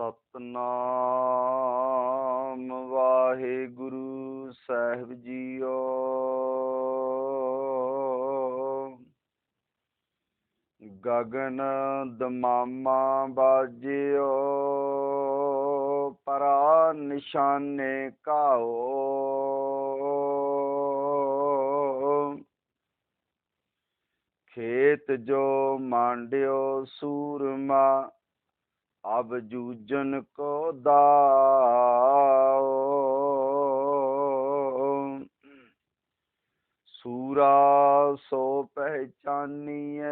ਸਤਨਾਮ ਵਾਹਿਗੁਰੂ ਸਾਹਿਬ ਜੀਓ। ਗਗਨ ਦਮਾਮਾ ਬਾਜਿਓ ਪਰਾ ਨਿਸ਼ਾਨੇ ਕਾਓ ਖੇਤ ਜੋ ਮਾਂਡਿਓ ਸੂਰਮਾ ਅਬ ਜੂਜਨ ਕੋ ਦਾਓ ਸੂਰਾ ਸੋ ਪਹਿਚਾਨੀਏ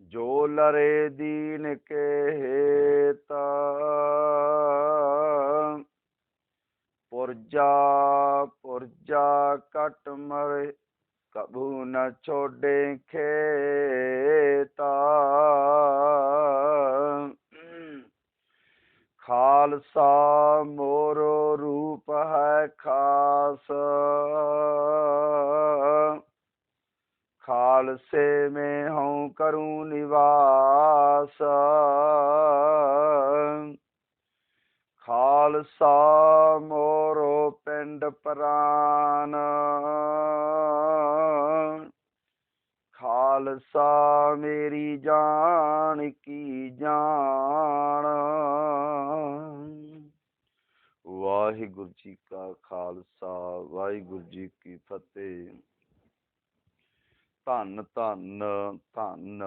ਜੋ ਲਰੇ ਦੀਨ ਕੇ ਹੇਤਾ ਪੁਰਜਾ ਪੁਰਜਾ ਕਟ ਮਰੇ ਕਭੂ ਨ ਛੋੜੇ ਖੇਤਾ ਖਾਲਸਾ ਮੋਰੋ ਰੂਪ ਹੈ ਖਾਸ ਖਾਲਸੇ ਮੈਂ ਹਉ ਕਰੂੰ ਨਿਵਾਸ ਖਾਲਸਾ ਮੋਰੋ ਪਿੰਡ ਪ੍ਰਾਨ। ਖਾਲਸਾ ਮੇਰੀ ਜਾਨ ਕੀ ਜਾਨ ਵਾਹਿਗੁਰੂ ਜੀ ਕਾ ਖਾਲਸਾ, ਵਾਹਿਗੁਰੂ ਜੀ ਕੀ ਫਤਿਹ। ਧੰਨ ਧੰਨ ਧੰਨ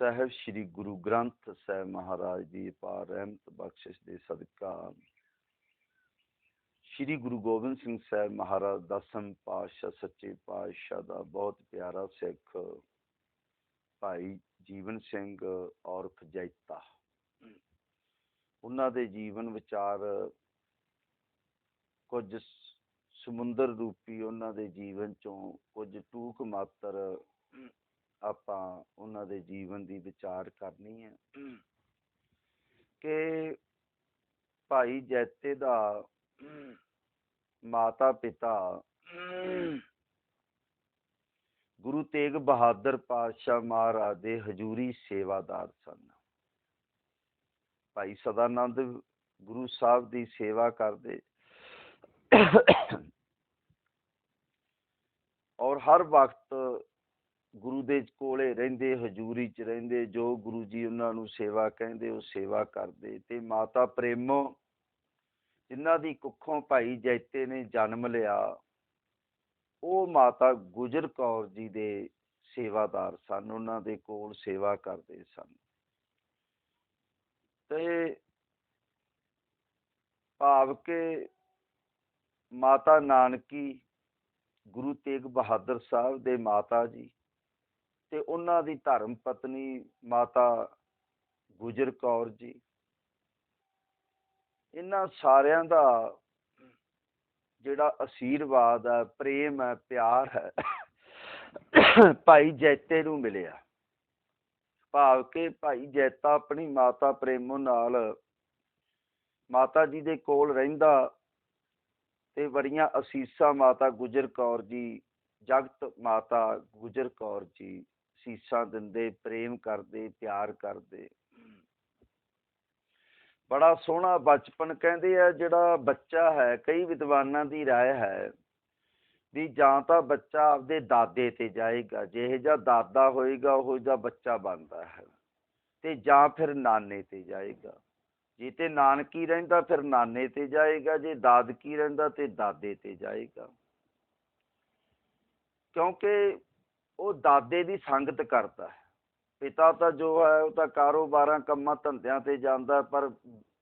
ਸਾਹਿਬ ਸ੍ਰੀ ਗੁਰੂ ਗ੍ਰੰਥ ਸਾਹਿਬ ਮਹਾਰਾਜ ਦੀ ਅਪਾਰ ਰਹਿਮਤ ਬਖਸ਼ਿਸ਼ ਦੇ ਸਦਕਾ ਸ੍ਰੀ ਗੁਰੂ ਗੋਬਿੰਦ ਸਿੰਘ ਸਾਹਿਬ ਮਹਾਰਾਜ ਦਸਮ ਪਾਤਸ਼ਾਹ ਸੱਚੇ ਪਾਤਸ਼ਾਹ ਦਾ ਬਹੁਤ ਪਿਆਰਾ ਸਿੱਖ ਭਾਈ ਜੀਵਨ ਸਿੰਘ ਔਰਖ ਜੈਤਾ ਉਹਨਾਂ ਦੇ ਜੀਵਨ ਵਿਚਾਰ ਕੁਝ ਸਮੁੰਦਰ ਰੂਪੀ ਉਹਨਾਂ ਦੇ ਜੀਵਨ ਚੋਂ ਕੁਝ ਟੂਕ ਮਾਤਰ ਆਪਾਂ ਉਹਨਾਂ ਦੇ ਜੀਵਨ ਦੀ ਵਿਚਾਰ ਕਰਨੀ ਹੈ। ਕਿ ਭਾਈ ਜੈਤੇ ਦਾ ਮਾਤਾ ਪਿਤਾ ਗੁਰੂ ਤੇਗ ਬਹਾਦਰ ਪਾਤਸ਼ਾਹ ਮਹਾਰਾਜ ਦੇ ਹਜੂਰੀ ਸੇਵਾਦਾਰ ਸਨ। ਭਾਈ ਸਦਾਨੰਦ ਗੁਰੂ ਸਾਹਿਬ ਦੀ ਸੇਵਾ ਕਰਦੇ ਔਰ ਹਰ ਵਕਤ ਗੁਰੂ ਦੇ ਕੋਲੇ ਰਹਿੰਦੇ, ਹਜੂਰੀ 'ਚ ਰਹਿੰਦੇ, ਜੋ ਗੁਰੂ ਜੀ ਉਹਨਾਂ ਨੂੰ ਸੇਵਾ ਕਹਿੰਦੇ, ਉਹ ਸੇਵਾ ਕਰਦੇ। ਤੇ ਮਾਤਾ ਪ੍ਰੇਮੋ, ਜਿਨ੍ਹਾਂ ਦੀ ਕੁੱਖੋਂ ਭਾਈ ਜੈਤੇ ਨੇ ਜਨਮ ਲਿਆ, ਉਹ ਮਾਤਾ ਗੁਜਰ ਕੌਰ ਜੀ ਦੇ ਸੇਵਾਦਾਰ ਸਨ। ਉਹਨਾਂ ਦੇ ਕੋਲ ਸੇਵਾ ਕਰਦੇ ਸਨ। ਤੇ ਭਾਵ ਕਿ ਮਾਤਾ ਨਾਨਕੀ, ਗੁਰੂ ਤੇਗ ਬਹਾਦਰ ਸਾਹਿਬ ਦੇ ਮਾਤਾ ਜੀ ਤੇ ਉਹਨਾਂ ਦੀ ਧਰਮ ਪਤਨੀ ਮਾਤਾ ਗੁਜਰ ਕੌਰ ਜੀ। ਇਹਨਾਂ ਸਾਰਿਆਂ ਦਾ ਜਿਹੜਾ ਅਸੀਰਵਾਦ ਹੈ, ਪ੍ਰੇਮ ਹੈ, ਪਿਆਰ ਹੈ, ਭਾਈ ਜੈਤੇ ਨੂੰ ਮਿਲਿਆ। ਭਾਵ ਕਿ ਭਾਈ ਜੈਤਾ ਆਪਣੀ ਮਾਤਾ ਪ੍ਰੇਮੋ ਨਾਲ ਮਾਤਾ ਜੀ ਦੇ ਕੋਲ ਰਹਿੰਦਾ ਤੇ ਬੜੀਆਂ ਅਸੀਸਾਂ ਮਾਤਾ ਗੁਜਰ ਕੌਰ ਜੀ, ਜਗਤ ਮਾਤਾ ਗੁਜਰ ਕੌਰ ਜੀ ਸੀਸਾਂ ਦਿੰਦੇ ਪ੍ਰੇਮ ਕਰਦੇ ਪਿਆਰ ਕਰਦੇ ਬੜਾ ਸੋਹਣਾ ਬਚਪਨ ਕਹਿੰਦੇ ਆ ਜਿਹੜਾ ਬੱਚਾ ਹੈ ਕਈ ਵਿਦਵਾਨਾਂ ਦੀ رائے ਹੈ ਵੀ ਜਾਂ ਤਾਂ ਬੱਚਾ ਆਪਦੇ ਦਾਦੇ ਤੇ ਜਾਏਗਾ ਜਿਹੇ ਜਿਹਾ ਦਾਦਾ ਹੋਏਗਾ ਉਹ ਜਿਹਾ ਬੱਚਾ ਬਣਦਾ ਹੈ ਤੇ ਜਾਂ ਫਿਰ ਨਾਨੇ ਤੇ ਜਾਏਗਾ ਜੇ ਤੇ ਨਾਨਕੀ ਰਹਿੰਦਾ ਫਿਰ ਨਾਨੇ ਤੇ ਜਾਏਗਾ ਜੇ ਦਾਦਕੀ ਰਹਿੰਦਾ ਤੇ ਦਾਦੇ ਤੇ ਜਾਏਗਾ ਕਿਉਂਕਿ ਉਹ ਦਾਦੇ ਦੀ ਸੰਗਤ ਕਰਦਾ ਹੈ। ਪਿਤਾ ਤਾਂ ਜੋ ਹੈ ਉਹ ਤਾਂ ਕਾਰੋਬਾਰਾਂ ਕੰਮਾਂ ਧੰਦਿਆਂ ਤੇ ਜਾਂਦਾ ਪਰ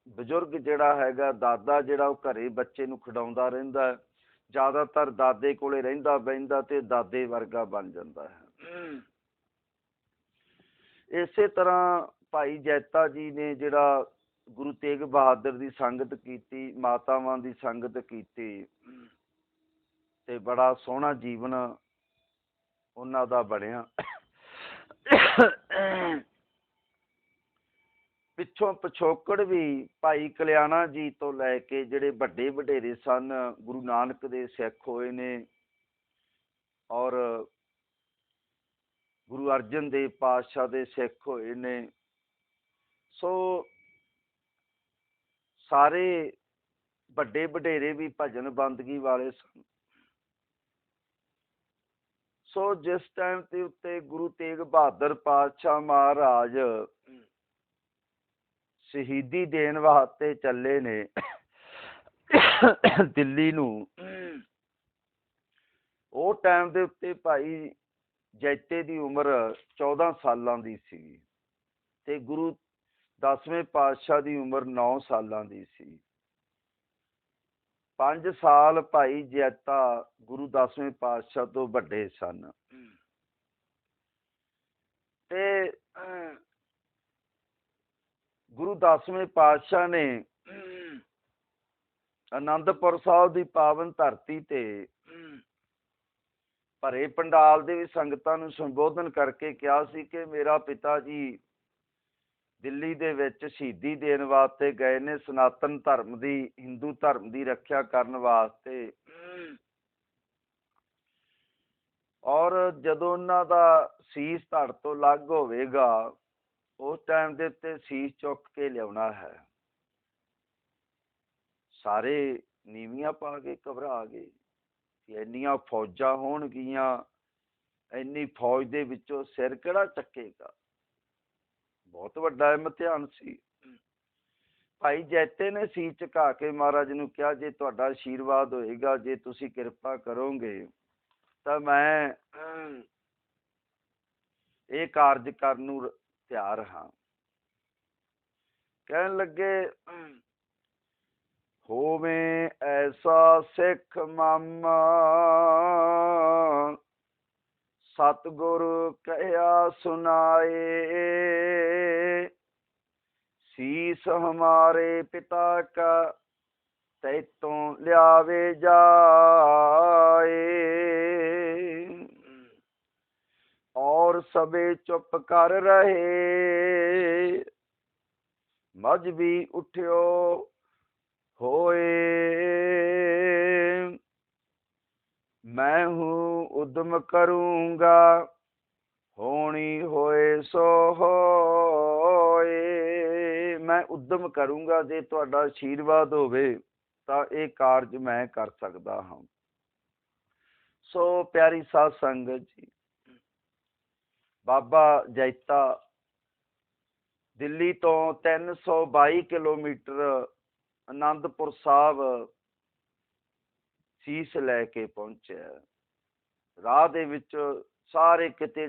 ਬਜ਼ੁਰਗ ਜਿਹੜਾ ਹੈਗਾ ਦਾਦਾ ਜਿਹੜਾ ਉਹ ਘਰੇ ਬੱਚੇ ਨੂੰ ਖਿਡਾਉਂਦਾ ਰਹਿੰਦਾ ਹੈ। ਜ਼ਿਆਦਾਤਰ ਦਾਦੇ ਕੋਲੇ ਰਹਿੰਦਾ ਬਹਿੰਦਾ ਤੇ ਦਾਦੇ ਵਰਗਾ ਬਣ ਜਾਂਦਾ ਹੈ। ਇਸੇ ਤਰ੍ਹਾਂ ਭਾਈ ਜੈਤਾ ਜੀ ਨੇ ਜਿਹੜਾ ਗੁਰੂ ਤੇਗ ਬਹਾਦਰ ਦੀ ਸੰਗਤ ਕੀਤੀ ਮਾਤਾਵਾਂ ਦੀ ਸੰਗਤ ਕੀਤੀ ਤੇ ਬੜਾ ਸੋਹਣਾ ਜੀਵਨ ਉਹਨਾਂ ਦਾ ਬਣਿਆ। ਪਿੱਛੋਂ ਪਿਛੋਕੜ ਵੀ ਭਾਈ ਕਲਿਆਣਾ ਜੀ ਤੋਂ ਲੈ ਕੇ ਜਿਹੜੇ ਵੱਡੇ ਵਡੇਰੇ ਸਨ, ਗੁਰੂ ਨਾਨਕ ਦੇ ਸਿੱਖ ਹੋਏ ਨੇ ਔਰ ਗੁਰੂ ਅਰਜਨ ਦੇਵ ਪਾਤਸ਼ਾਹ ਦੇ ਸਿੱਖ ਹੋਏ ਨੇ। ਸੋ ਸਾਰੇ ਵੱਡੇ ਵਡੇਰੇ ਵੀ ਭਜਨ ਬੰਦਗੀ ਵਾਲੇ ਸਨ। ਸੋ ਜਿਸ ਟਾਈਮ ਤੇ ਉੱਤੇ ਗੁਰੂ ਤੇਗ ਬਹਾਦਰ ਪਾਤਸ਼ਾਹ ਮਹਾਰਾਜ ਸ਼ਹੀਦੀ ਦੇਣ ਵਾਸਤੇ ਚੱਲੇ ਨੇ, ਦਿੱਲੀ ਨੂੰ, ਉਹ ਟਾਈਮ ਦੇ ਉੱਤੇ ਭਾਈ ਜੈਤੇ ਦੀ ਉਮਰ 14 ਸਾਲਾਂ ਦੀ ਸੀ ਤੇ ਗੁਰੂ ਦਸਵੇਂ ਪਾਤਸ਼ਾਹ ਦੀ ਉਮਰ 9 ਸਾਲਾਂ ਦੀ ਸੀ। ਪੰਜ ਸਾਲ ਭਾਈ ਜੈਤਾ ਗੁਰੂ ਦਸਵੇਂ ਪਾਤਸ਼ਾਹ ਤੋਂ ਵੱਡੇ ਸਨ। ਤੇ, ਗੁਰੂ ਦਸਵੇਂ ਪਾਤਸ਼ਾਹ ਨੇ ਆਨੰਦਪੁਰ ਸਾਹਿਬ ਦੀ ਪਾਵਨ ਧਰਤੀ ਤੇ ਭਰੇ ਪੰਡਾਲ ਦੇ ਵਿੱਚ ਸੰਗਤਾਂ ਨੂੰ ਸੰਬੋਧਨ ਕਰਕੇ ਕਿਹਾ ਸੀ ਕਿ ਮੇਰਾ ਪਿਤਾ ਜੀ ਦਿੱਲੀ ਦੇ ਵਿੱਚ ਸ਼ਹੀਦੀ ਦੇਣ ਵਾਸਤੇ ਗਏ ਨੇ ਸਨਾਤਨ ਧਰਮ ਦੀ, ਹਿੰਦੂ ਧਰਮ ਦੀ ਰੱਖਿਆ ਕਰਨ ਵਾਸਤੇ। ਔਰ ਜਦੋਂ ਉਹਨਾਂ ਦਾ ਸੀਸ ਧੜ ਤੋਂ ਲੱਗ ਹੋਵੇਗਾ, ਉਸ ਟਾਈਮ ਦੇ ਉੱਤੇ ਸੀਸ ਚੁੱਕ ਕੇ ਲਿਆਉਣਾ ਹੈ। ਸਾਰੇ ਨੀਵੀਆਂ ਪਾ ਕੇ ਘਬਰਾ ਗਏ ਕਿ ਇੰਨੀਆਂ ਫੌਜਾਂ ਹੋਣਗੀਆਂ, ਇੰਨੀ ਫੌਜ ਦੇ ਵਿੱਚੋਂ ਸਿਰ ਕਿਹੜਾ ਚੱਕੇਗਾ? ਬਹੁਤ ਵੱਡਾ ਇਮਤਿਹਾਨ ਸੀ। ਭਾਈ ਜੈਤੇ ਨੇ ਸੀ ਝੁਕਾ ਕੇ ਮਹਾਰਾਜ ਨੂੰ ਕਿਹਾ ਜੇ ਤੁਹਾਡਾ ਆਸ਼ੀਰਵਾਦ ਹੋਏਗਾ ਜੇ ਤੁਸੀਂ ਕਿਰਪਾ ਕਰੋਗੇ ਤਾਂ ਮੈਂ ਇਹ ਕਾਰਜ ਕਰਨ ਨੂੰ ਤਿਆਰ ਹਾਂ। ਕਹਿਣ ਲੱਗੇ ਹੋਵੇ ਐਸਾ ਸਿੱਖ ਮਾਮਾ ਸਤਿਗੁਰ ਕਹਿਆ ਸੁਨਾਏ ਸੀਸ ਹਮਾਰੇ ਪਿਤਾ ਕਾ ਤੈਤੋਂ ਲਿਆਵੇ ਜਾਏ। ਔਰ ਸਭੇ ਚੁੱਪ ਕਰ ਰਹੇ। ਮਜ ਵੀ ਉਠਿਓ ਹੋਏ। ਮੈਂ ਹੂੰ ਉਦਮ ਕਰੂੰਗਾ, ਹੋਣੀ ਹੋਏ ਸੋ ਹੋਏ। ਮੈਂ ਉਦਮ ਕਰੂੰਗਾ ਜੇ ਤੁਹਾਡਾ ਆਸ਼ੀਰਵਾਦ ਹੋਵੇ, ਤਾਂ ਇਹ ਕਾਰਜ ਮੈਂ ਕਰ ਸਕਦਾ ਹਾਂ। ਸੋ ਪਿਆਰੀ ਸਾਧ ਸੰਗਤ ਜੀ, ਬਾਬਾ ਜੈਤਾ, ਦਿੱਲੀ ਤੋਂ 322 ਕਿਲੋਮੀਟਰ ਆਨੰਦਪੁਰ ਸਾਹਿਬ ਸੀਸ ਲੈ ਕੇ ਪਹੁੰਚਿਆ। ਰਾਹ ਦੇ ਵਿੱਚ ਸਾਰੇ ਕਿਤੇ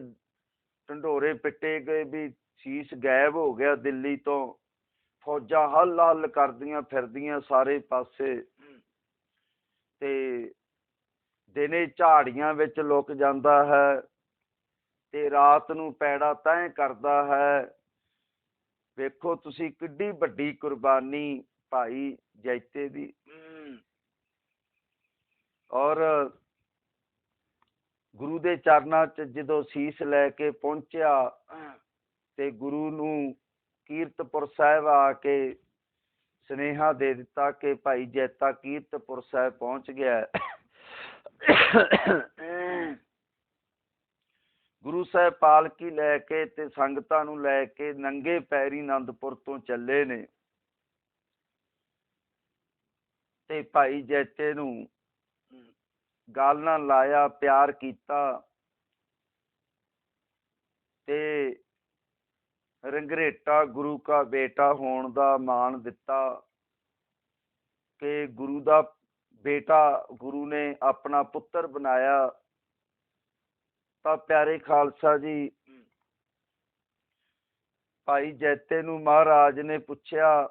ਢੰਡੋਰੇ ਪਿੱਟੇ ਗਏ ਵੀ ਸੀਸ ਗਾਇਬ ਹੋ ਗਿਆ ਦਿੱਲੀ ਤੋਂ। ਫੌਜਾਂ ਹੱਲ ਹੱਲ ਕਰਦੀਆਂ ਫਿਰਦੀਆਂ ਸਾਰੇ ਪਾਸੇ। ਤੇ ਦਿਨੇ ਝਾੜੀਆਂ ਵਿੱਚ ਲੁਕ ਜਾਂਦਾ ਹੈ ਤੇ ਰਾਤ ਨੂੰ ਪੈੜਾ ਤੈਅ ਕਰਦਾ ਹੈ। ਵੇਖੋ ਤੁਸੀਂ ਕਿੱਡੀ ਵੱਡੀ ਕੁਰਬਾਨੀ ਭਾਈ ਜੈਤੇ ਦੀ। ਔਰ ਗੁਰੂ ਦੇ ਚਰਨਾਂ 'ਚ ਜਦੋਂ ਸੀਸ ਲੈ ਕੇ ਪਹੁੰਚਿਆ ਤੇ ਗੁਰੂ ਨੂੰ ਕੀਰਤਪੁਰ ਸਾਹਿਬ ਆ ਕੇ ਸਨੇਹਾ ਦੇ ਦਿੱਤਾ ਕਿ ਭਾਈ ਜੈਤਾ ਕੀਰਤਪੁਰ ਸਾਹਿਬ ਪਹੁੰਚ ਗਿਆ ਗੁਰੂ ਸਾਹਿਬ ਪਾਲਕੀ ਲੈ ਕੇ ਤੇ ਸੰਗਤਾਂ ਨੂੰ ਲੈ ਕੇ ਨੰਗੇ ਪੈਰੀ ਆਨੰਦਪੁਰ ਤੋਂ ਚੱਲੇ ਨੇ। ਤੇ ਭਾਈ ਜੈਤੇ ਨੂੰ ਗੱਲ ਨਾਲ ਲਾਇਆ ਪਿਆਰ ਕੀਤਾ ਤੇ ਰੰਗਰੇਟਾ ਗੁਰੂ ਕਾ ਬੇਟਾ ਹੋਣ ਦਾ ਮਾਣ ਦਿੱਤਾ ਕਿ ਗੁਰੂ ਦਾ ਬੇਟਾ ਗੁਰੂ ਨੇ ਆਪਣਾ ਪੁੱਤਰ ਬਣਾਇਆ। ਤਾਂ ਪਿਆਰੇ ਖਾਲਸਾ ਜੀ ਭਾਈ ਜੈਤੇ ਨੂੰ ਮਹਾਰਾਜ ਨੇ ਪੁੱਛਿਆ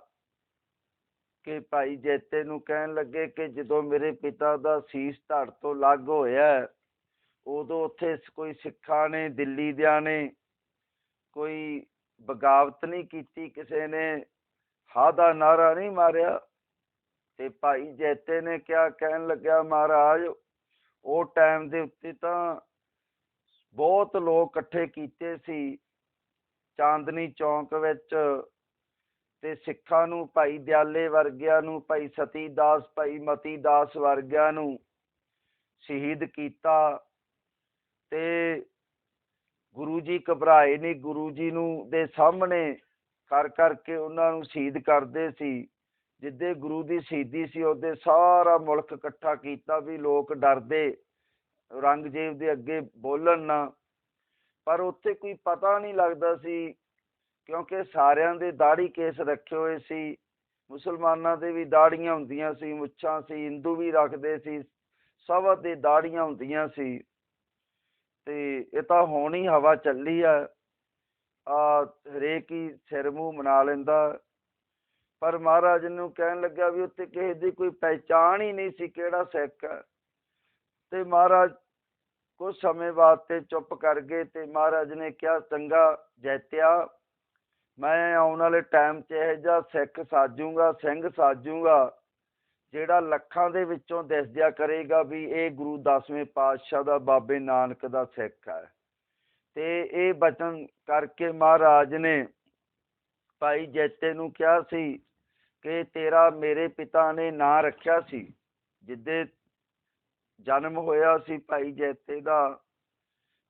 ਕਿ ਭਾਈ ਜੈਤੇ ਨੂੰ ਕਹਿਣ ਲੱਗੇ ਕਿ ਜਦੋਂ ਮੇਰੇ ਪਿਤਾ ਦਾ ਸੀਸ ਧੜ ਤੋਂ ਲੱਗ ਹੋਇਆ ਉਦੋਂ ਉੱਥੇ ਕੋਈ ਸਿੱਖਾਂ ਨੇ, ਦਿੱਲੀ ਦਿਆਂ ਨੇ ਕੋਈ ਬਗਾਵਤ ਨਹੀਂ ਕੀਤੀ ਕਿਸੇ ਨੇ ਹਾਂ ਦਾ ਨਾਰਾ ਨਹੀਂ ਮਾਰਿਆ। ਤੇ ਭਾਈ ਜੈਤੇ ਨੇ ਕਿਹਾ ਕਹਿਣ ਲੱਗਿਆ ਮਹਾਰਾਜ, ਉਹ ਟਾਈਮ ਦੇ ਉੱਤੇ ਤਾਂ ਬਹੁਤ ਲੋਕ ਇਕੱਠੇ ਕੀਤੇ ਸੀ। ਚਾਂਦਨੀ ਚੌਂਕ ਵਿੱਚ ਤੇ ਸਿੱਖਾਂ ਨੂੰ ਭਾਈ ਦਿਆਲੇ ਵਰਗਿਆਂ ਨੂੰ, ਭਾਈ ਸਤੀ ਦਾਸ, ਭਾਈ ਮਤੀ ਦਾਸ ਵਰਗਿਆਂ ਨੂੰ ਸ਼ਹੀਦ ਕੀਤਾ ਤੇ ਗੁਰੂ ਜੀ ਘਬਰਾਏ ਨਹੀਂ ਗੁਰੂ ਜੀ ਨੂੰ ਦੇ ਸਾਹਮਣੇ ਕਰ ਕਰਕੇ ਉਹਨਾਂ ਨੂੰ ਸ਼ਹੀਦ ਕਰਦੇ ਸੀ, ਜਿੱਦੇ ਗੁਰੂ ਦੀ ਸ਼ਹੀਦੀ ਸੀ, ਉਹਦੇ ਸਾਰਾ ਮੁਲਕ ਇਕੱਠਾ ਕੀਤਾ ਵੀ ਲੋਕ ਡਰਦੇ, ਔਰੰਗਜ਼ੇਬ ਦੇ ਅੱਗੇ ਬੋਲਣ ਨਾ। ਪਰ ਉੱਥੇ ਕੋਈ ਪਤਾ ਨਹੀਂ ਲੱਗਦਾ ਸੀ ਕਿਉਂਕਿ ਸਾਰਿਆਂ ਦੇ ਦਾੜੀ ਕੇਸ ਰੱਖੇ ਹੋਏ ਸੀ, ਮੁਸਲਮਾਨਾਂ ਦੇ ਵੀ ਦਾੜੀਆਂ ਹੁੰਦੀਆਂ ਸੀ, ਮੁੱਛਾਂ ਸੀ, ਹਿੰਦੂ ਵੀ ਰੱਖਦੇ ਸੀ, ਸਭ ਦੇ ਦਾੜੀਆਂ ਹੁੰਦੀਆਂ ਸੀ। ਤੇ ਇਹ ਤਾਂ ਹੁਣ ਹੀ ਹਵਾ ਚੱਲੀ ਆ ਆ ਹਰੇਕ ਹੀ ਸਿਰ ਮੂੰਹ ਮਨਾ ਲੈਂਦਾ। ਪਰ ਮਹਾਰਾਜ ਨੂੰ ਕਹਿਣ ਲੱਗਾ ਵੀ ਉੱਥੇ ਕਿਸੇ ਦੀ ਕੋਈ ਪਹਿਚਾਣ ਹੀ ਨਹੀਂ ਸੀ ਕਿਹੜਾ ਸਿੱਖ ਹੈ ਤੇ ਮਹਾਰਾਜ ਕੁਝ ਸਮੇਂ ਵਾਸਤੇ ਚੁੱਪ ਕਰ ਗਏ ਤੇ ਮਹਾਰਾਜ ਨੇ ਕਿਹਾ, ਚੰਗਾ ਜੈਤਿਆ ਮੈਂ ਆਉਣ ਵਾਲੇ ਟਾਈਮ 'ਚ ਇਹ ਜਿਹਾ ਸਿੱਖ ਸਾਜੂਗਾ, ਸਿੰਘ ਸਾਜੂਗਾ, ਜਿਹੜਾ ਲੱਖਾਂ ਦੇ ਵਿੱਚੋਂ ਦਿਸ ਜਿਆ ਕਰੇਗਾ ਵੀ ਇਹ ਗੁਰੂ ਦਸਵੇਂ ਪਾਤਸ਼ਾਹ ਦਾ ਬਾਬੇ ਨਾਨਕ ਦਾ ਸਿੱਖ ਹੈ। ਤੇ ਇਹ ਬਚਨ ਕਰਕੇ ਮਹਾਰਾਜ ਨੇ ਭਾਈ ਜੈਤੇ ਨੂੰ ਕਿਹਾ ਸੀ ਕਿ ਤੇਰਾ ਮੇਰੇ ਪਿਤਾ ਨੇ ਨਾਂ ਰੱਖਿਆ ਸੀ, ਜਿੱਦੇ ਜਨਮ ਹੋਇਆ ਸੀ ਭਾਈ ਜੈਤੇ ਦਾ,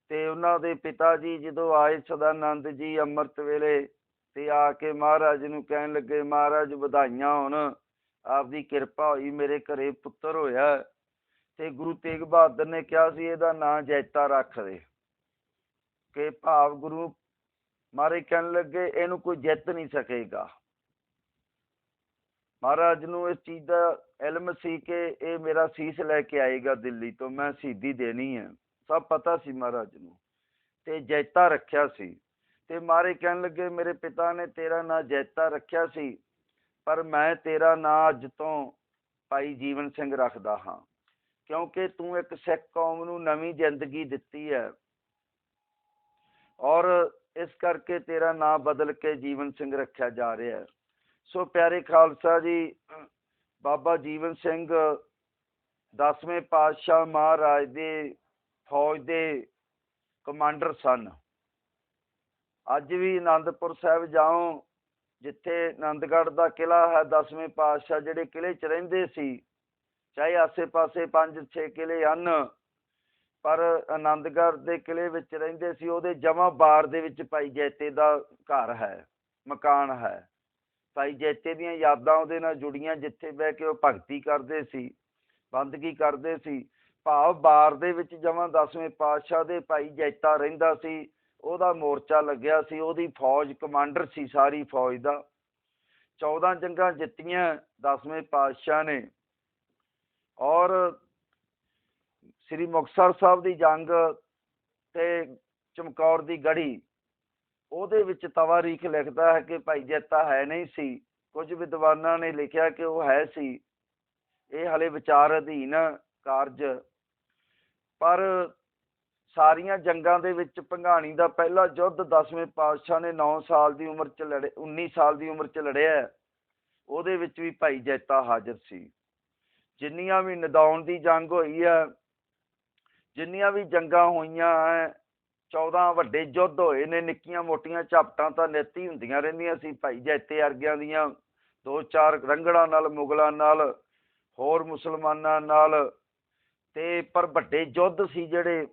ਤੇ ਉਹਨਾਂ ਦੇ ਪਿਤਾ ਜੀ ਜਦੋਂ ਆਏ ਸਦਾਨੰਦ ਜੀ ਅੰਮ੍ਰਿਤ ਵੇਲੇ ਤੇ ਆ ਕੇ ਮਹਾਰਾਜ ਨੂੰ ਕਹਿਣ ਲੱਗੇ, ਮਹਾਰਾਜ, ਵਧਾਈਆਂ ਹੋਣ। ਆਪਦੀ ਕਿਰਪਾ ਹੋਈ ਮੇਰੇ ਘਰੇ ਪੁੱਤਰ ਹੋਇਆ ਤੇ ਗੁਰੂ ਤੇਗ ਬਹਾਦਰ ਨੇ ਕਿਹਾ ਸੀ, ਇਹਦਾ ਨਾਂ ਜੈਤਾ ਰੱਖ ਦੇ। ਕਿ ਭਾਵ ਗੁਰੂ ਮਾਰੇ ਕਹਿਣ ਲੱਗੇ, ਇਹਨੂੰ ਕੋਈ ਜਿੱਤ ਨਹੀਂ ਸਕੇਗਾ। ਮਹਾਰਾਜ ਨੂੰ ਇਸ ਚੀਜ਼ ਦਾ ਇਲਮ ਸੀ ਕਿ ਇਹ ਮੇਰਾ ਸੀਸ ਲੈ ਕੇ ਆਏਗਾ ਦਿੱਲੀ ਤੋਂ। ਮੈਂ ਸ਼ਹੀਦੀ ਦੇਣੀ ਹੈ। ਸਭ ਪਤਾ ਸੀ ਮਹਾਰਾਜ ਨੂੰ। ਤੇ ਜੈਤਾ ਰੱਖਿਆ ਸੀ। ਤੇ ਮਾਰੇ ਕਹਿਣ ਲੱਗੇ, ਮੇਰੇ ਪਿਤਾ ਨੇ ਤੇਰਾ ਨਾਂ ਜੈਤਾ ਰੱਖਿਆ ਸੀ, ਪਰ ਮੈਂ ਤੇਰਾ ਨਾਂ ਅੱਜ ਤੋਂ ਭਾਈ ਜੀਵਨ ਸਿੰਘ ਰੱਖਦਾ ਹਾਂ, ਕਿਉਂਕਿ ਤੂੰ ਇੱਕ ਸਿੱਖ ਕੌਮ ਨੂੰ ਨਵੀਂ ਜ਼ਿੰਦਗੀ ਦਿੱਤੀ ਹੈ ਔਰ ਇਸ ਕਰਕੇ ਤੇਰਾ ਨਾਂ ਬਦਲ ਕੇ ਜੀਵਨ ਸਿੰਘ ਰੱਖਿਆ ਜਾ ਰਿਹਾ ਹੈ। ਸੋ ਪਿਆਰੇ ਖਾਲਸਾ ਜੀ, ਬਾਬਾ ਜੀਵਨ ਸਿੰਘ ਦਸਵੇਂ ਪਾਤਸ਼ਾਹ ਮਹਾਰਾਜ ਦੇ ਫੌਜ ਦੇ ਕਮਾਂਡਰ ਸਨ। ਅੱਜ ਵੀ ਆਨੰਦਪੁਰ ਸਾਹਿਬ ਜਾਓ, ਜਿੱਥੇ ਆਨੰਦਗੜ੍ਹ ਦਾ ਕਿਲਾ ਹੈ, ਦਸਵੇਂ ਪਾਤਸ਼ਾਹ ਜਿਹੜੇ ਕਿਲੇ 'ਚ ਰਹਿੰਦੇ ਸੀ, ਚਾਹੇ ਆਸੇ-ਪਾਸੇ 5-6 ਕਿਲੇ ਹਨ, ਪਰ ਆਨੰਦਗੜ੍ਹ ਦੇ ਕਿਲੇ ਵਿੱਚ ਰਹਿੰਦੇ ਸੀ, ਉਹਦੇ ਜਮਾ ਬਾਰ ਦੇ ਵਿੱਚ ਭਾਈ ਜੈਤੇ ਦਾ ਘਰ ਹੈ, ਮਕਾਨ ਹੈ। ਭਾਈ ਜੈਤੇ ਦੀਆਂ ਯਾਦਾਂ ਉਹਦੇ ਨਾਲ ਜੁੜੀਆਂ, ਜਿੱਥੇ ਬਹਿ ਕੇ ਉਹ ਭਗਤੀ ਕਰਦੇ ਸੀ, ਬੰਦਗੀ ਕਰਦੇ ਸੀ। ਭਾਵ ਬਾਰ ਦੇ ਵਿੱਚ ਜਮਾ ਦਸਵੇਂ ਪਾਤਸ਼ਾਹ ਦੇ ਭਾਈ ਜੈਤਾ ਰਹਿੰਦਾ ਸੀ ਉਹਦਾ ਮੋਰਚਾ ਲੱਗਿਆ ਸੀ, ਉਹਦੀ ਫੌਜ ਕਮਾਂਡਰ ਸੀ ਸਾਰੀ ਫੌਜ ਦਾ। 14 ਜੰਗਾਂ ਜਿੱਤੀਆਂ ਦਸਵੇਂ ਪਾਤਸ਼ਾਹ ਨੇ। ਔਰ ਸ੍ਰੀ ਮੁਕਤਸਰ ਸਾਹਿਬ ਦੀ ਜੰਗ ਤੇ ਚਮਕੌਰ ਦੀ ਗੜੀ, ਉਹਦੇ ਵਿੱਚ ਤਵਾਰੀਖ ਲਿਖਦਾ ਹੈ ਕਿ ਭਾਈ ਜੈਤਾ ਹੈ ਨਹੀਂ ਸੀ, ਕੁਝ ਵਿਦਵਾਨਾਂ ਨੇ ਲਿਖਿਆ ਕਿ ਉਹ ਹੈ ਸੀ। ਇਹ ਹਲੇ ਵਿਚਾਰ ਅਧੀਨ ਕਾਰਜ। ਪਰ ਸਾਰੀਆਂ ਜੰਗਾਂ ਦੇ ਵਿੱਚ ਭੰਗਾਣੀ ਦਾ ਪਹਿਲਾ ਯੁੱਧ 10ਵੇਂ ਪਾਤਸ਼ਾਹ ਨੇ 9 ਸਾਲ ਦੀ ਉਮਰ 'ਚ ਲੜੇ 19 ਸਾਲ ਦੀ ਉਮਰ 'ਚ ਲੜਿਆ ਹੈ। ਉਹਦੇ ਵਿੱਚ ਵੀ ਭਾਈ ਜੈਤਾ ਹਾਜ਼ਰ ਸੀ ਜਿੰਨੀਆਂ ਵੀ ਨਦੌਣ ਦੀ ਜੰਗ ਹੋਈ ਹੈ, ਜਿੰਨੀਆਂ ਵੀ ਜੰਗਾਂ ਹੋਈਆਂ ਹੈ 14 ਵੱਡੇ ਯੁੱਧ ਹੋਏ ਨੇ, ਨਿੱਕੀਆਂ ਮੋਟੀਆਂ ਝਪਟਾਂ ਤਾਂ ਨਿੱਤ ਹੁੰਦੀਆਂ ਰਹਿੰਦੀਆਂ ਸੀ ਭਾਈ ਜੈਤੇ ਅਰਗਿਆਂ ਦੀਆਂ, ਦੋ ਚਾਰ ਰੰਗੜਾਂ ਨਾਲ, ਮੁਗਲਾਂ ਨਾਲ, ਹੋਰ ਮੁਸਲਮਾਨਾਂ ਨਾਲ ਤੇ ਪਰ ਵੱਡੇ ਯੁੱਧ ਸੀ ਜਿਹੜੇ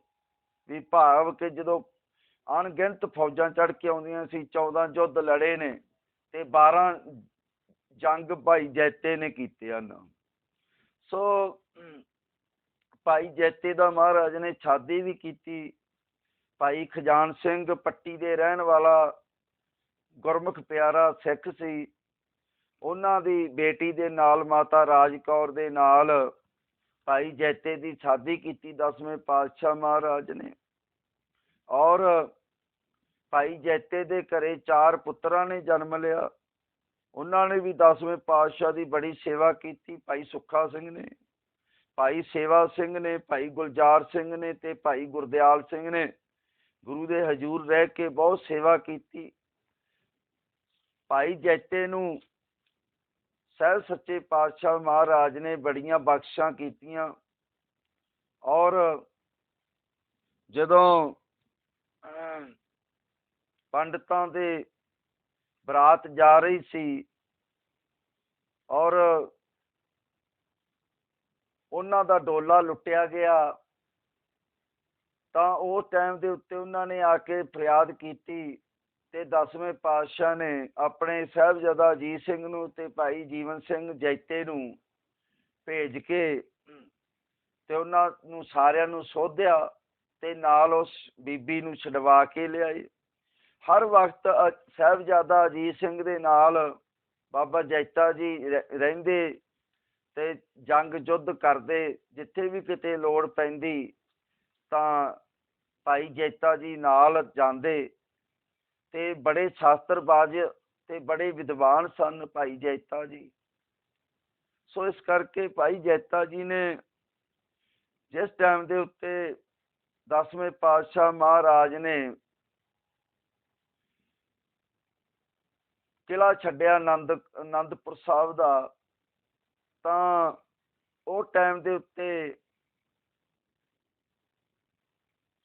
ਵੀ ਭਾਵ ਕਿ ਜਦੋਂ ਅਣਗਿਣਤ ਫੌਜਾਂ ਚੜ ਕੇ ਆਉਂਦੀਆਂ ਸੀ 14 ਯੁੱਧ ਲੜੇ ਨੇ ਤੇ 12 ਜੰਗ ਭਾਈ ਜੈਤੇ ਨੇ ਕੀਤੇ ਹਨ। ਸੋ ਭਾਈ ਜੈਤੇ ਦਾ ਮਹਾਰਾਜ ਨੇ ਛਾਦੀ ਵੀ ਕੀਤੀ। ਭਾਈ ਖਜਾਨ ਸਿੰਘ ਪੱਟੀ ਦੇ ਰਹਿਣ ਵਾਲਾ ਗੁਰਮੁਖ ਪਿਆਰਾ ਸਿੱਖ ਸੀ। ਉਹਨਾਂ ਦੀ ਬੇਟੀ ਦੇ ਨਾਲ ਮਾਤਾ ਰਾਜ ਕੌਰ ਦੇ ਨਾਲ ਭਾਈ ਜੈਤੇ ਦੀ ਸ਼ਾਦੀ ਕੀਤੀ ਦਸਵੇਂ ਪਾਤਸ਼ਾਹ ਮਹਾਰਾਜ ਨੇ। ਔਰ ਭਾਈ ਜੈਤੇ ਦੇ ਘਰੇ ਚਾਰ ਪੁੱਤਰਾਂ ਨੇ ਜਨਮ ਲਿਆ। ਉਹਨਾਂ ਨੇ ਵੀ ਦਸਵੇਂ ਪਾਤਸ਼ਾਹ ਦੀ ਬੜੀ ਸੇਵਾ ਕੀਤੀ, ਭਾਈ ਸੁੱਖਾ ਸਿੰਘ ਨੇ। ਭਾਈ ਸੇਵਾ ਸਿੰਘ ਨੇ, ਭਾਈ ਗੁਲਜ਼ਾਰ ਸਿੰਘ ਨੇ ਤੇ ਭਾਈ ਗੁਰਦਿਆਲ ਸਿੰਘ ਨੇ। ਗੁਰੂ ਦੇ ਹਜ਼ੂਰ ਰਹਿ ਕੇ ਬਹੁਤ ਸੇਵਾ ਕੀਤੀ। ਭਾਈ ਜੈਤੇ ਨੂੰ ਸਹਿਬ ਸੱਚੇ ਪਾਤਸ਼ਾਹ ਮਹਾਰਾਜ ਨੇ ਬੜੀਆਂ ਬਖਸ਼ਾਂ ਕੀਤੀਆਂ ਔਰ ਜਦੋਂ ਅਮ, ਪੰਡਤਾਂ ਦੇ ਬਰਾਤ ਜਾ ਰਹੀ ਸੀ ਔਰ ਉਹਨਾਂ ਦਾ ਡੋਲਾ ਲੁੱਟਿਆ ਗਿਆ ਤਾਂ ਉਸ ਟਾਈਮ ਦੇ ਉੱਤੇ ਉਹਨਾਂ ਨੇ ਆ ਕੇ ਫਰਿਆਦ ਕੀਤੀ ਤੇ ਦਸਵੇਂ ਪਾਤਸ਼ਾਹ ਨੇ ਆਪਣੇ ਸਾਹਿਬਜ਼ਾਦਾ ਅਜੀਤ ਸਿੰਘ ਨੂੰ ਤੇ ਭਾਈ ਜੀਵਨ ਸਿੰਘ ਜੈਤੇ ਨੂੰ ਭੇਜ ਕੇ ਤੇ ਉਹਨਾਂ ਨੂੰ ਸਾਰਿਆਂ ਨੂੰ ਸੋਧਿਆ ਤੇ ਨਾਲ ਉਸ ਬੀਬੀ ਨੂੰ ਛਡਵਾ ਕੇ ਲਿਆਏ। ਹਰ ਵਕਤ ਸਾਹਿਬਜ਼ਾਦਾ ਅਜੀਤ ਸਿੰਘ ਦੇ ਨਾਲ ਬਾਬਾ ਜੈਤਾ ਜੀ ਰਹਿ- ਰਹਿੰਦੇ ਤੇ ਜੰਗ ਜੁੱਧ ਕਰਦੇ, ਜਿੱਥੇ ਵੀ ਕਿਤੇ ਲੋੜ ਪੈਂਦੀ ਤਾਂ ਭਾਈ ਜੈਤਾ ਜੀ ਨਾਲ ਜਾਂਦੇ ਤੇ ਬੜੇ ਸ਼ਾਸਤਰਬਾਜ਼ ਤੇ ਬੜੇ ਵਿਦਵਾਨ ਸਨ ਭਾਈ ਜੈਤਾ ਜੀ। ਸੋ ਇਸ ਕਰਕੇ ਭਾਈ ਜੈਤਾ ਜੀ ਨੇ ਜਿਸ ਟਾਈਮ ਦੇ ਉੱਤੇ ਦਸਵੇਂ ਪਾਤਸ਼ਾਹ ਮਹਾਰਾਜ ਨੇ ਕਿਲਾ ਛੱਡਿਆ ਆਨੰਦ ਆਨੰਦਪੁਰ ਸਾਹਿਬ ਦਾ, ਤਾਂ ਉਹ ਟਾਈਮ ਦੇ ਉੱਤੇ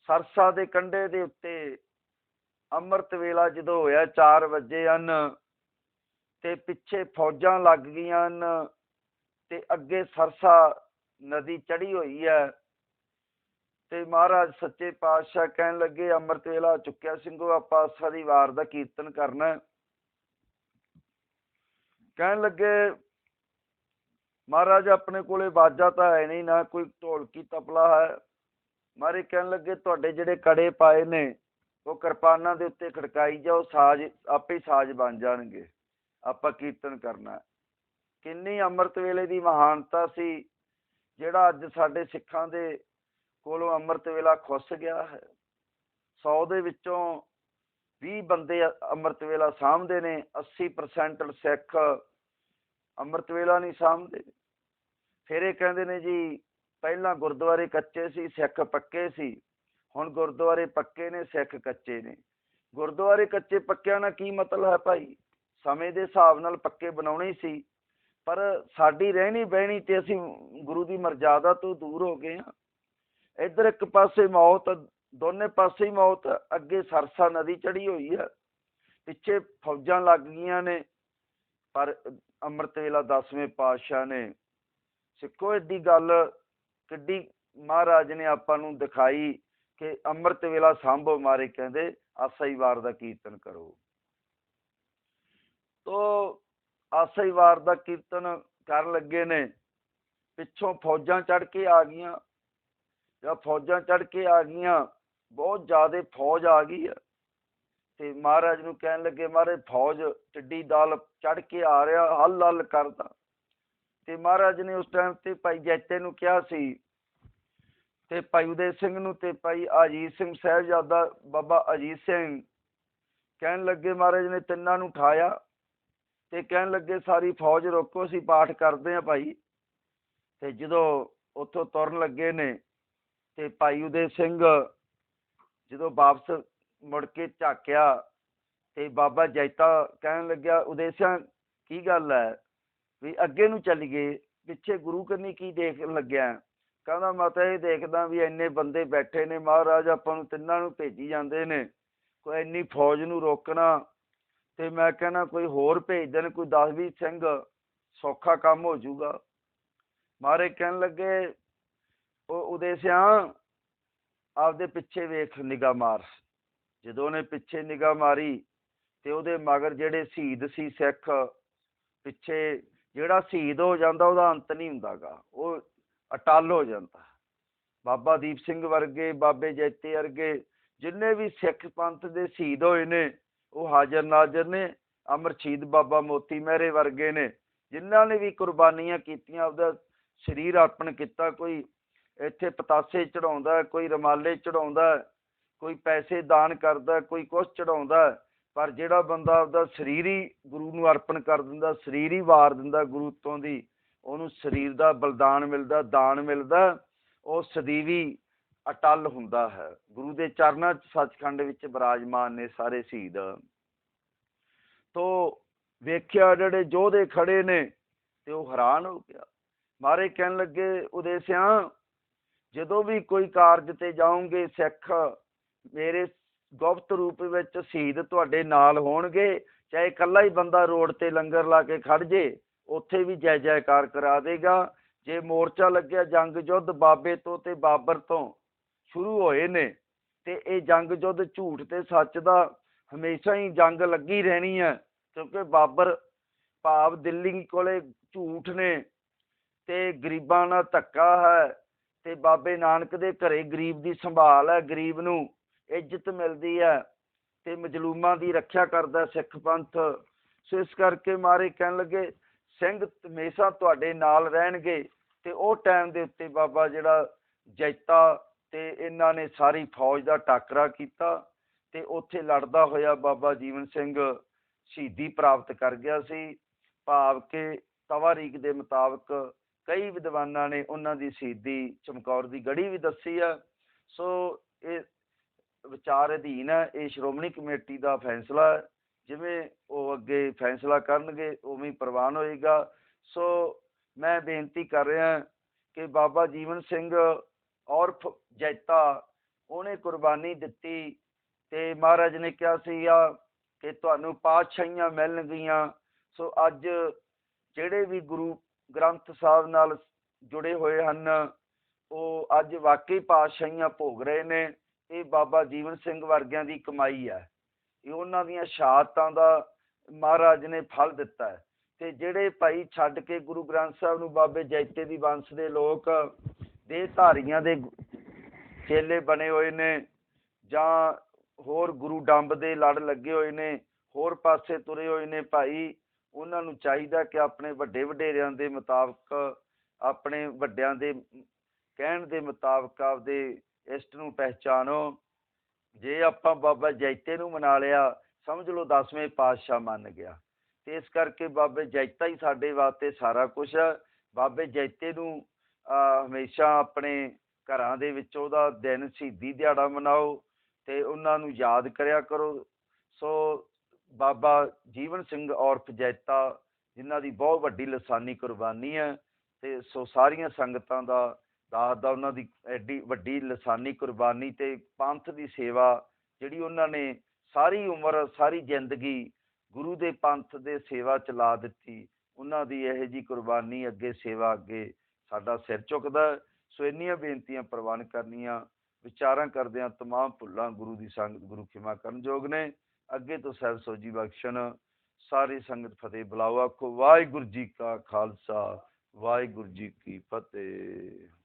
ਸਰਸਾ ਦੇ ਕੰਢੇ ਦੇ ਉੱਤੇ ਅੰਮ੍ਰਿਤ ਵੇਲਾ ਜਦੋਂ ਹੋਇਆ 4 ਵਜੇ ਹਨ ਤੇ ਪਿੱਛੇ ਫੌਜਾਂ ਲੱਗ ਗਈਆਂ ਹਨ ਤੇ ਅੱਗੇ ਸਰਸਾ ਨਦੀ ਚੜੀ ਹੋਈ ਹੈ ਤੇ ਮਹਾਰਾਜ ਸੱਚੇ ਪਾਤਸ਼ਾਹ ਕਹਿਣ ਲੱਗੇ, ਅੰਮ੍ਰਿਤ ਵੇਲਾ ਚੁੱਕਿਆ ਸਿੰਘੋ, ਆਪਾਂ ਆਸਾ ਦੀ ਵਾਰ ਦਾ ਕੀਰਤਨ ਕਰਨਾ ਕਹਿਣ ਲੱਗੇ, ਮਹਾਰਾਜ ਆਪਣੇ ਕੋਲੇ ਬਾਜਾ ਤਾਂ ਹੈ ਨਹੀਂ, ਨਾ ਕੋਈ ਢੋਲਕੀ ਤਬਲਾ ਹੈ। ਮਾਰੇ ਕਹਿਣ ਲੱਗੇ, ਤੁਹਾਡੇ ਜਿਹੜੇ ਕੜੇ ਪਾਏ ਨੇ ਉਹ ਕਿਰਪਾਨਾਂ ਦੇ ਉੱਤੇ ਖੜਕਾਈ ਜਾਓ ਸਾਜ਼, ਆਪੇ ਸਾਜ਼ ਬਣ ਜਾਣਗੇ। ਆਪਾਂ ਕੀਰਤਨ ਕਰਨਾ। ਕਿੰਨੀ ਅੰਮ੍ਰਿਤ ਵੇਲੇ ਦੀ ਮਹਾਨਤਾ ਸੀ, ਜਿਹੜਾ ਅੱਜ ਸਾਡੇ ਸਿੱਖਾਂ ਦੇ ਕੋਲੋਂ ਅੰਮ੍ਰਿਤ ਵੇਲਾ ਖੁੱਸ ਗਿਆ ਹੈ। 100 ਦੇ ਵਿੱਚੋਂ 20 ਬੰਦੇ ਅੰਮ੍ਰਿਤ ਵੇਲਾ ਸਾਂਭਦੇ ਨੇ 80% ਸਿੱਖ ਅੰਮ੍ਰਿਤ ਵੇਲਾ ਨਹੀਂ ਸਾਂਭਦੇ। ਫਿਰ ਇਹ ਕਹਿੰਦੇ ਨੇ ਜੀ, ਪਹਿਲਾਂ ਗੁਰਦੁਆਰੇ ਕੱਚੇ ਸੀ, ਸਿੱਖ ਪੱਕੇ ਸੀ। ਹੁਣ ਗੁਰਦੁਆਰੇ ਪੱਕੇ ਨੇ, ਸਿੱਖ ਕੱਚੇ ਨੇ। ਗੁਰਦੁਆਰੇ ਕੱਚੇ ਪੱਕਿਆਂ ਨਾਲ ਕੀ ਮਤਲਬ ਹੈ ਭਾਈ? ਸਮੇਂ ਦੇ ਹਿਸਾਬ ਨਾਲ ਪੱਕੇ ਬਣਾਉਣੇ ਸੀ। ਪਰ ਸਾਡੀ ਰਹਿਣੀ ਬਹਿਣੀ ਤੇ ਅਸੀਂ ਗੁਰੂ ਦੀ ਮਰਜ਼ਾਦਾ ਤੋਂ ਦੂਰ ਹੋ ਗਏ ਹਾਂ। ਇੱਧਰ ਇੱਕ ਪਾਸੇ ਮੌਤ, ਦੋਨੇ ਪਾਸੇ ਹੀ ਮੌਤ, ਅੱਗੇ ਸਰਸਾ ਨਦੀ ਚੜੀ ਹੋਈ ਹੈ। ਪਿੱਛੇ ਫੌਜਾਂ ਲੱਗ ਗਈਆਂ ਨੇ, ਪਰ ਅੰਮ੍ਰਿਤ ਵੇਲਾ ਦਸਵੇਂ ਪਾਤਸ਼ਾਹ ਨੇ। ਸਿੱਖੋ ਏਡੀ ਗੱਲ ਕਿੱਡੀ ਮਹਾਰਾਜ ਨੇ ਆਪਾਂ ਨੂੰ ਦਿਖਾਈ। ਕਿ ਅੰਮ੍ਰਿਤ ਵੇਲਾ ਸਾਂਭੋ ਮਾਰੇ ਕਹਿੰਦੇ, ਆਸਾ ਵਾਰ ਦਾ ਕੀਰਤਨ ਕਰੋ। ਤੋ ਆਸਾ ਵਾਰ ਦਾ ਕੀਰਤਨ ਕਰਨ ਲੱਗੇ ਨੇ, ਪਿੱਛੋਂ ਫੌਜਾਂ ਚੜ ਕੇ ਆ ਗਈਆਂ। ਜਾਂ ਫੌਜਾਂ ਚੜ ਕੇ ਆ ਗਈਆਂ, ਬਹੁਤ ਜ਼ਿਆਦਾ ਫੌਜ ਆ ਗਈ ਆ। ਤੇ ਮਹਾਰਾਜ ਨੂੰ ਕਹਿਣ ਲੱਗੇ ਮਹਾਰਾਜ ਫੌਜ, ਟਿੱਡੀ ਦਲ ਚੜ ਕੇ ਆ ਰਿਹਾ ਹੱਲ ਹੱਲ ਕਰਦਾ। ਤੇ ਮਹਾਰਾਜ ਨੇ ਉਸ ਟਾਈਮ ਤੇ ਭਾਈ ਜੈਤੇ ਨੂੰ ਕਿਹਾ ਸੀ ਤੇ ਭਾਈ ਉਦੇ ਸਿੰਘ ਨੂੰ ਤੇ ਭਾਈ ਅਜੀਤ ਸਿੰਘ ਸਾਹਿਬਜ਼ਾਦਾ ਬਾਬਾ ਅਜੀਤ ਸਿੰਘ ਕਹਿਣ ਲੱਗੇ ਮਹਾਰਾਜ ਨੇ ਤਿੰਨਾਂ ਨੂੰ ਉਠਾਇਆ ਤੇ ਕਹਿਣ ਲੱਗੇ ਸਾਰੀ ਫੌਜ ਰੋਕੋ, ਅਸੀਂ ਪਾਠ ਕਰਦੇ ਆ ਭਾਈ। ਤੇ ਜਦੋਂ ਉੱਥੋਂ ਤੁਰਨ ਲੱਗੇ ਨੇ ਤੇ ਭਾਈ ਉਦੇ ਸਿੰਘ ਜਦੋਂ ਵਾਪਸ ਮੁੜ ਕੇ ਝਾਕਿਆ ਤੇ ਬਾਬਾ ਜੈਤਾ ਕਹਿਣ ਲੱਗਿਆ, ਉਦੇਸ਼ਾਂ ਕੀ ਗੱਲ ਹੈ? ਵੀ ਅੱਗੇ ਨੂੰ ਚੱਲ ਗਏ ਪਿੱਛੇ ਗੁਰੂ ਕਰਨੀ ਕੀ ਦੇਖ ਲੱਗਿਆ? ਕਹਿੰਦਾ ਮੈਂ ਤਾਂ ਇਹ ਦੇਖਦਾ ਵੀ ਇੰਨੇ ਬੰਦੇ ਬੈਠੇ ਨੇ, ਮਹਾਰਾਜ ਆਪਾਂ ਨੂੰ ਤਿੰਨਾਂ ਨੂੰ ਭੇਜੀ ਜਾਂਦੇ ਨੇ, ਕੋਈ ਇੰਨੀ ਫੌਜ ਨੂੰ ਰੋਕਣਾ। ਤੇ ਮੈਂ ਕਹਿੰਦਾ ਕੋਈ ਹੋਰ ਭੇਜ ਦੇਣ, ਕੋਈ 10 20 ਸਿੰਘ ਸੌਖਾ ਕੰਮ ਹੋ ਜਾਊਗਾ। ਮਾਰੇ ਕਹਿਣ ਲੱਗੇ, ਉਹ ਉਦੇਸਿਆ ਆਪਦੇ ਪਿੱਛੇ ਵੇਖ ਨਿਗਾਹ ਮਾਰ। ਜਦੋਂ ਉਹਨੇ ਪਿੱਛੇ ਨਿਗਾਹ ਮਾਰੀ, ਤੇ ਉਹਦੇ ਮਗਰ ਜਿਹੜੇ ਸ਼ਹੀਦ ਸੀ ਸਿੱਖ, ਪਿੱਛੇ ਜਿਹੜਾ ਸ਼ਹੀਦ ਹੋ ਜਾਂਦਾ, ਉਹਦਾ ਅੰਤ ਨਹੀਂ ਹੁੰਦਾਗਾ। ਉਹ ਅਟੱਲ ਹੋ ਜਾਂਦਾ। ਬਾਬਾ ਦੀਪ ਸਿੰਘ ਵਰਗੇ, ਬਾਬੇ ਜੈਤੇ ਵਰਗੇ ਜਿੰਨੇ ਵੀ ਸਿੱਖ ਪੰਥ ਦੇ ਸ਼ਹੀਦ ਹੋਏ ਨੇ, ਉਹ ਹਾਜ਼ਰ ਨਾਜ਼ਰ ਨੇ, ਅਮਰ ਸ਼ਹੀਦ ਬਾਬਾ ਮੋਤੀ ਮਹਿਰੇ ਵਰਗੇ ਨੇ, ਜਿਨ੍ਹਾਂ ਨੇ ਵੀ ਕੁਰਬਾਨੀਆਂ ਕੀਤੀਆਂ, ਆਪਦਾ ਸਰੀਰ ਅਰਪਣ ਕੀਤਾ, ਕੋਈ ਇੱਥੇ ਪਤਾਸੇ ਚੜਾਉਂਦਾ ਕੋਈ ਰਮਾਲੇ ਚੜਾਉਂਦਾ ਕੋਈ ਪੈਸੇ ਦਾਨ ਕਰਦਾ, ਕੋਈ ਕੁਛ ਚੜਾਉਂਦਾ ਪਰ ਜਿਹੜਾ ਬੰਦਾ ਆਪਦਾ ਸਰੀਰ ਹੀ ਗੁਰੂ ਨੂੰ ਅਰਪਣ ਕਰ ਦਿੰਦਾ, ਸਰੀਰ ਹੀ ਵਾਰ ਦਿੰਦਾ ਗੁਰੂ ਤੋਂ ਦੀ ਉਹਨੂੰ ਸਰੀਰ ਦਾ ਬਲਿਦਾਨ ਮਿਲਦਾ, ਦਾਨ ਮਿਲਦਾ, ਉਹ ਸਦੀਵੀ ਅਟਲ ਹੁੰਦਾ ਹੈ। ਗੁਰੂ ਦੇ ਚਰਨਾਂ 'ਚ ਸੱਚਖੰਡ ਵਿੱਚ ਬਿਰਾਜਮਾਨ ਨੇ ਸਾਰੇ ਸ਼ਹੀਦ। ਤੋ ਵੇਖਿਆ ਜਿਹੜੇ ਯੋਧੇ ਖੜੇ ਨੇ ਤੇ ਉਹ ਹੈਰਾਨ ਹੋ ਗਿਆ। ਮਾਰੇ ਕਹਿਣ ਲੱਗੇ, ਉਦੇਸਿਆ, ਜਦੋਂ ਵੀ ਕੋਈ ਕਾਰਜ ਤੇ ਜਾਓਗੇ, ਸਿੱਖ ਮੇਰੇ ਗੁਪਤ ਰੂਪ ਵਿੱਚ ਸ਼ਹੀਦ ਤੁਹਾਡੇ ਨਾਲ ਹੋਣਗੇ, ਚਾਹੇ ਇਕੱਲਾ ਹੀ ਬੰਦਾ ਰੋਡ ਤੇ ਲੰਗਰ ਲਾ ਕੇ ਖੜ ਜੇ ਉੱਥੇ ਵੀ ਜੈ ਜੈਕਾਰ ਕਰਾ ਦੇਗਾ। ਜੇ ਮੋਰਚਾ ਲੱਗਿਆ ਜੰਗ ਯੁੱਧ ਬਾਬੇ ਤੋਂ ਤੇ ਬਾਬਰ ਤੋਂ ਸ਼ੁਰੂ ਹੋਏ ਨੇ, ਤੇ ਇਹ ਜੰਗ ਯੁੱਧ ਝੂਠ ਤੇ ਸੱਚ ਦਾ ਹਮੇਸ਼ਾ ਹੀ ਜੰਗ ਲੱਗੀ ਰਹਿਣੀ ਹੈ, ਕਿਉਂਕਿ ਬਾਬਰ ਭਾਵ ਦਿੱਲੀ ਕੋਲੇ ਝੂਠ ਨੇ ਤੇ ਗਰੀਬਾਂ ਨਾਲ ਧੱਕਾ ਹੈ ਤੇ ਬਾਬੇ ਨਾਨਕ ਦੇ ਘਰੇ ਗਰੀਬ ਦੀ ਸੰਭਾਲ ਹੈ, ਗਰੀਬ ਨੂੰ ਇੱਜ਼ਤ ਮਿਲਦੀ ਹੈ ਤੇ ਮਜਲੂਮਾਂ ਦੀ ਰੱਖਿਆ ਕਰਦਾ ਸਿੱਖ ਪੰਥ। ਸੋ ਇਸ ਕਰਕੇ ਮਾਰੇ ਕਹਿਣ ਲੱਗੇ ਸਿੰਘ ਹਮੇਸ਼ਾ ਤੁਹਾਡੇ ਨਾਲ ਰਹਿਣਗੇ ਤੇ ਉਹ ਟਾਈਮ ਦੇ ਉੱਤੇ ਬਾਬਾ ਜਿਹੜਾ ਜੈਤਾ ਤੇ ਇਹਨਾਂ ਨੇ ਸਾਰੀ ਫੌਜ ਦਾ ਟਾਕਰਾ ਕੀਤਾ ਤੇ ਉੱਥੇ ਲੜਦਾ ਹੋਇਆ ਬਾਬਾ ਜੀਵਨ ਸਿੰਘ ਸ਼ਹੀਦੀ ਪ੍ਰਾਪਤ ਕਰ ਗਿਆ ਸੀ। ਭਾਵ ਕਿ ਤਵਾਰੀਖ ਦੇ ਮੁਤਾਬਕ ਕਈ ਵਿਦਵਾਨਾਂ ਨੇ ਉਹਨਾਂ ਦੀ ਸ਼ਹੀਦੀ ਚਮਕੌਰ ਦੀ ਗੜੀ ਵੀ ਦੱਸੀ ਆ। ਸੋ ਇਹ ਵਿਚਾਰ ਅਧੀਨ ਹੈ ਇਹ ਸ਼੍ਰੋਮਣੀ ਕਮੇਟੀ ਦਾ ਫੈਸਲਾ ਹੈ ਜਿਵੇਂ ਉਹ ਅੱਗੇ ਫੈਸਲਾ ਕਰਨਗੇ, ਉਵੇਂ ਪ੍ਰਵਾਨ ਹੋਏਗਾ। ਸੋ ਮੈਂ ਬੇਨਤੀ ਕਰ ਰਿਹਾ ਕਿ ਬਾਬਾ ਜੀਵਨ ਸਿੰਘ ਔਰਫ ਜੈਤਾ, ਉਹਨੇ ਕੁਰਬਾਨੀ ਦਿੱਤੀ ਤੇ ਮਹਾਰਾਜ ਨੇ ਕਿਹਾ ਸੀਗਾ ਕਿ ਤੁਹਾਨੂੰ ਪਾਤਸ਼ਾਹੀਆਂ ਮਿਲਣਗੀਆਂ। ਸੋ ਅੱਜ ਜਿਹੜੇ ਵੀ ਗੁਰੂ ਗ੍ਰੰਥ ਸਾਹਿਬ ਨਾਲ ਜੁੜੇ ਹੋਏ ਹਨ, ਉਹ ਅੱਜ ਵਾਕਈ ਪਾਤਸ਼ਾਹੀਆਂ ਭੋਗ ਰਹੇ ਨੇ। ਇਹ ਬਾਬਾ ਜੀਵਨ ਸਿੰਘ ਵਰਗਿਆਂ ਦੀ ਕਮਾਈ ਹੈ। ਇਹ ਉਹਨਾਂ ਦੀਆਂ ਸ਼ਹਾਦਤਾਂ ਦਾ ਮਹਾਰਾਜ ਨੇ ਫਲ ਦਿੱਤਾ ਹੈ। ਤੇ ਜਿਹੜੇ ਭਾਈ ਛੱਡ ਕੇ ਗੁਰੂ ਗ੍ਰੰਥ ਸਾਹਿਬ ਨੂੰ ਬਾਬੇ ਜੈਤੇ ਦੀ ਵੰਸ਼ ਦੇ ਲੋਕ ਦੇ ਧਾਰੀਆਂ ਦੇ ਚੇਲੇ ਬਣੇ ਹੋਏ ਨੇ ਜਾਂ ਹੋਰ ਗੁਰੂ ਡੰਬ ਦੇ ਲੜ ਲੱਗੇ ਹੋਏ ਨੇ, ਹੋਰ ਪਾਸੇ ਤੁਰੇ ਹੋਏ ਨੇ ਭਾਈ, ਉਹਨਾਂ ਨੂੰ ਚਾਹੀਦਾ ਕਿ ਆਪਣੇ ਵੱਡੇ ਵਡੇਰਿਆਂ ਦੇ ਮੁਤਾਬਕ, ਆਪਣੇ ਵੱਡਿਆਂ ਦੇ ਕਹਿਣ ਦੇ ਮੁਤਾਬਕ ਆਪਦੇ ਇਸ਼ਟ ਨੂੰ ਪਹਿਚਾਨੋ। ਜੇ ਆਪਾਂ ਬਾਬਾ ਜੈਤੇ ਨੂੰ ਮਨਾ ਲਿਆ, ਸਮਝ ਲਓ 10ਵੇਂ ਪਾਤਸ਼ਾਹ ਮੰਨ ਗਿਆ। ਤੇ ਇਸ ਕਰਕੇ ਬਾਬੇ ਜੈਤਾ ਹੀ ਸਾਡੇ ਵਾਸਤੇ ਸਾਰਾ ਕੁਝ ਹੈ ਬਾਬੇ ਜੈਤੇ ਨੂੰ ਹਮੇਸ਼ਾ ਆਪਣੇ ਘਰਾਂ ਦੇ ਵਿੱਚ ਉਹਦਾ ਦਿਨ ਸ਼ਹੀਦੀ ਦਿਹਾੜਾ ਮਨਾਓ ਤੇ ਉਹਨਾਂ ਨੂੰ ਯਾਦ ਕਰਿਆ ਕਰੋ। ਸੋ ਬਾਬਾ ਜੀਵਨ ਸਿੰਘ ਔਰਫ ਜੈਤਾ, ਜਿਨ੍ਹਾਂ ਦੀ ਬਹੁਤ ਵੱਡੀ ਲਸਾਨੀ ਕੁਰਬਾਨੀ ਹੈ ਤੇ ਸੋ ਸਾਰੀਆਂ ਸੰਗਤਾਂ ਦਾ ਦਾਸ ਦਾ ਉਹਨਾਂ ਦੀ ਐਡੀ ਵੱਡੀ ਲਸਾਨੀ ਕੁਰਬਾਨੀ ਤੇ ਪੰਥ ਦੀ ਸੇਵਾ ਜਿਹੜੀ ਉਹਨਾਂ ਨੇ ਸਾਰੀ ਉਮਰ, ਸਾਰੀ ਜ਼ਿੰਦਗੀ ਗੁਰੂ ਦੇ ਪੰਥ ਦੇ ਸੇਵਾ ਚਲਾ ਦਿੱਤੀ, ਉਹਨਾਂ ਦੀ ਇਹ ਜੀ ਕੁਰਬਾਨੀ ਅੱਗੇ, ਸੇਵਾ ਅੱਗੇ ਸਾਡਾ ਸਿਰ ਝੁਕਦਾ ਸੋ ਇੰਨੀਆਂ ਬੇਨਤੀਆਂ ਪ੍ਰਵਾਨ ਕਰਨੀਆਂ, ਵਿਚਾਰਾਂ ਕਰਦਿਆਂ ਤਮਾਮ ਭੁੱਲਾਂ ਗੁਰੂ ਦੀ ਸੰਗਤ, ਗੁਰੂ ਖਿਮਾ ਕਰਨ ਯੋਗ ਨੇ। ਅੱਗੇ ਤੋਂ ਸਹਿਬ ਸੋਜੀ ਬਖਸ਼ਣ। ਸਾਰੀ ਸੰਗਤ ਫਤਿਹ ਬੁਲਾਓ ਆਖੋ, ਵਾਹਿਗੁਰੂ ਜੀ ਕਾ ਖਾਲਸਾ, ਵਾਹਿਗੁਰੂ ਜੀ ਕੀ ਫਤਿਹ।